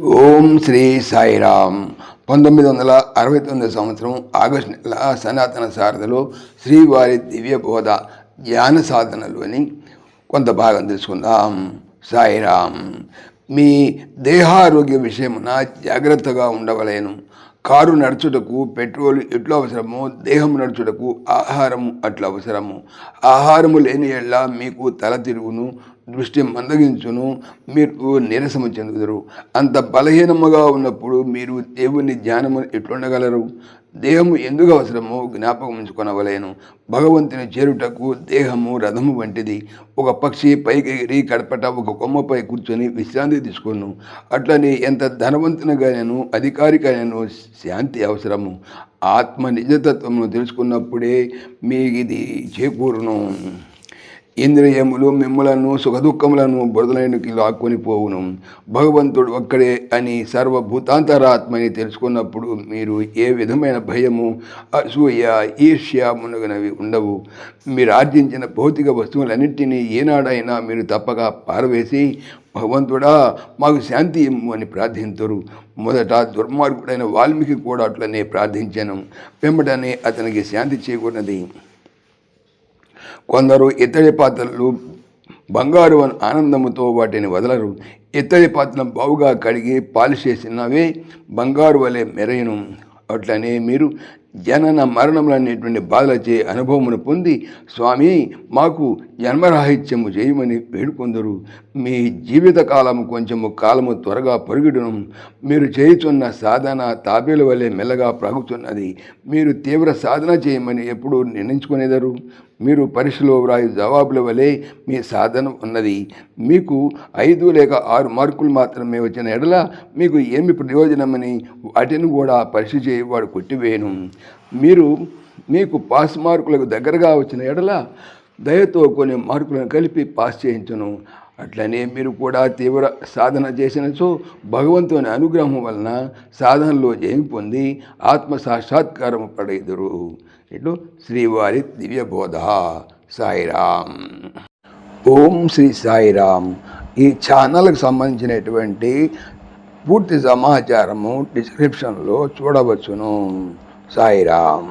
ఓం శ్రీ సాయిరామ్. పంతొమ్మిది వందల అరవై తొమ్మిది సంవత్సరం ఆగస్టు నెల సనాతన శారదలో శ్రీవారి దివ్య బోధ ధ్యాన సాధనలోని కొంత భాగం తెలుసుకుందాం. సాయిరామ్ మీ దేహారోగ్య విషయమున జాగ్రత్తగా ఉండవలేను. కారు నడుచుటకు పెట్రోల్ ఎట్లు అవసరమో దేహం నడుచుటకు ఆహారము అట్లు అవసరము. ఆహారము లేని ఎళ్ళ మీకు తల తిరుగును దృష్టి మందగించును మీరు నీరసము చెందుదురు. అంత బలహీనముగా ఉన్నప్పుడు మీరు దేవుని ధ్యానము ఎట్లుండగలరు? దేహము ఎందుకు అవసరమో జ్ఞాపకం ఉంచుకొనవలేను. భగవంతుని చేరుటకు దేహము రథము వంటిది. ఒక పక్షి పైకి ఎగిరి కడపట ఒక కొమ్మపై కూర్చొని విశ్రాంతి తీసుకును. అట్లనే ఎంత ధనవంతునిగా అధికారికైనను శాంతి అవసరము. ఆత్మ నిజతత్వమును తెలుసుకున్నప్పుడే మీకు ఇది చేకూరును. ఇంద్రియములు మిమ్మలను సుఖదుఖములను బురదలైనకి లాక్కొని పోవును. భగవంతుడు ఒక్కడే అని సర్వభూతాంతరాత్మని తెలుసుకున్నప్పుడు మీరు ఏ విధమైన భయము అసూయ ఈర్ష్య మునగనవి ఉండవు. మీరు ఆర్జించిన భౌతిక వస్తువులన్నింటినీ ఏనాడైనా మీరు తప్పక పారవేసి భగవంతుడా మాకు శాంతి ఇమ్ము అని ప్రార్థించరు మొదట దుర్మార్గుడైన వాల్మీకి కూడా అట్లనే ప్రార్థించాను. వెంబటనే అతనికి శాంతి చేకూరినది. కొందరు ఇత్తడి పాత్రలు బంగారు ఆనందముతో వాటిని వదలరు. ఇత్తడి పాత్రను బావుగా కడిగి పాలిష్ చేసినవే బంగారు వలె మెరయను. అట్లనే మీరు జనన మరణములనేటువంటి బాధలచే అనుభవమును పొంది స్వామి మాకు జన్మరాహిత్యము చేయమని వేడుకొందరు. మీ జీవిత కాలము కొంచెము కాలము త్వరగా పొరుగుడును. మీరు చేయుచున్న సాధన తాబేల వలె మెల్లగా ప్రాగుతున్నది. మీరు తీవ్ర సాధన చేయమని ఎప్పుడు నిర్ణయించుకునేదరు. మీరు పరీక్షలో వ్రాయు జవాబుల వలె మీ సాధన ఉన్నది. మీకు ఐదు లేక ఆరు మార్కులు మాత్రమే వచ్చిన ఎడల మీకు ఏమి ప్రయోజనమని వాటిని కూడా పరీక్ష చేయవాడు కొట్టివేయను. మీరు మీకు పాస్ మార్కులకు దగ్గరగా వచ్చిన ఎడల దయతో కొన్ని మార్కులను కలిపి పాస్ చేయించను. అట్లనే మీరు కూడా తీవ్ర సాధన చేసినచో భగవంతుని అనుగ్రహం వలన సాధనలో జయం పొంది ఆత్మ సాక్షాత్కారం పడేదురు. ఇట్లు శ్రీవారి దివ్య బోధ సాయిరామ్. ఓం శ్రీ సాయిరామ్. ఈ ఛానల్కి సంబంధించినటువంటి పూర్తి సమాచారము డిస్క్రిప్షన్లో చూడవచ్చును. సాయిరామ్